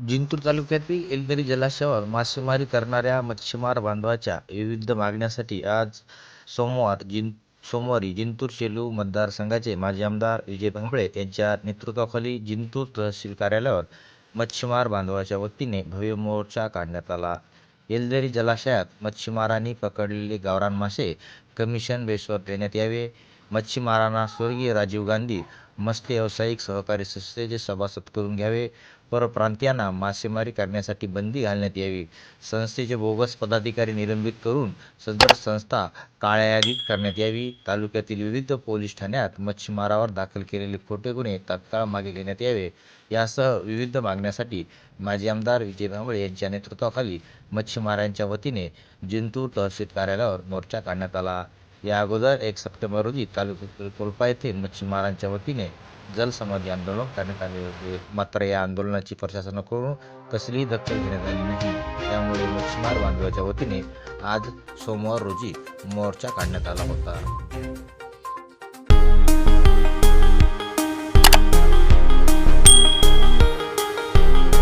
जिंतूर तालुक्यातील एलदरी जलाशयावर मासेमारी करणाऱ्या मच्छीमार बांधवाच्या विविध मागण्यांसाठी आज सोमवार जिं सोमवारी जिंतूर शेलू मतदारसंघाचे माजी आमदार विजय भांबळे यांच्या नेतृत्वाखाली जिंतूर तहसील कार्यालयावर मच्छीमार बांधवाच्या वतीने भव्य मोर्चा काढण्यात आला. एलदरी जलाशयात मच्छीमारांनी पकडलेले गावरान मासे कमिशन बेसवर देण्यात यावे, मच्छीमारांना स्वर्गीय राजीव गांधी मत्स्य व्यावसायिक सहकारी संस्थेचे सभासद करून घ्यावे, परप्रांतीयांना मासेमारी करण्यासाठी बंदी घालण्यात यावी, संस्थेचे बोगस पदाधिकारी निलंबित करून सदर संस्था काळ्या यादीत करण्यात यावी, तालुक्यातील विविध पोलीस ठाण्यात मच्छीमारावर दाखल केलेले खोटे गुन्हे तात्काळ मागे घेण्यात यावे. यासह विविध मागण्यासाठी माजी आमदार विजय भांबळे यांच्या नेतृत्वाखाली मच्छीमारांच्या वतीने जिंतूर तहसील कार्यालयावर मोर्चा काढण्यात आला. या अगोदर एक सप्टेंबर रोजी तालुक्यातील कोलपा येथे मच्छीमारांच्या वतीने जलसमाधी आंदोलन करण्यात आले होते. मात्र या आंदोलनाची प्रशासनाकडून कसलीही दखल घेण्यात आली नाही. त्यामुळे मच्छीमार बांधवांच्या वतीने आज सोमवार रोजी मोर्चा काढण्यात आला होता.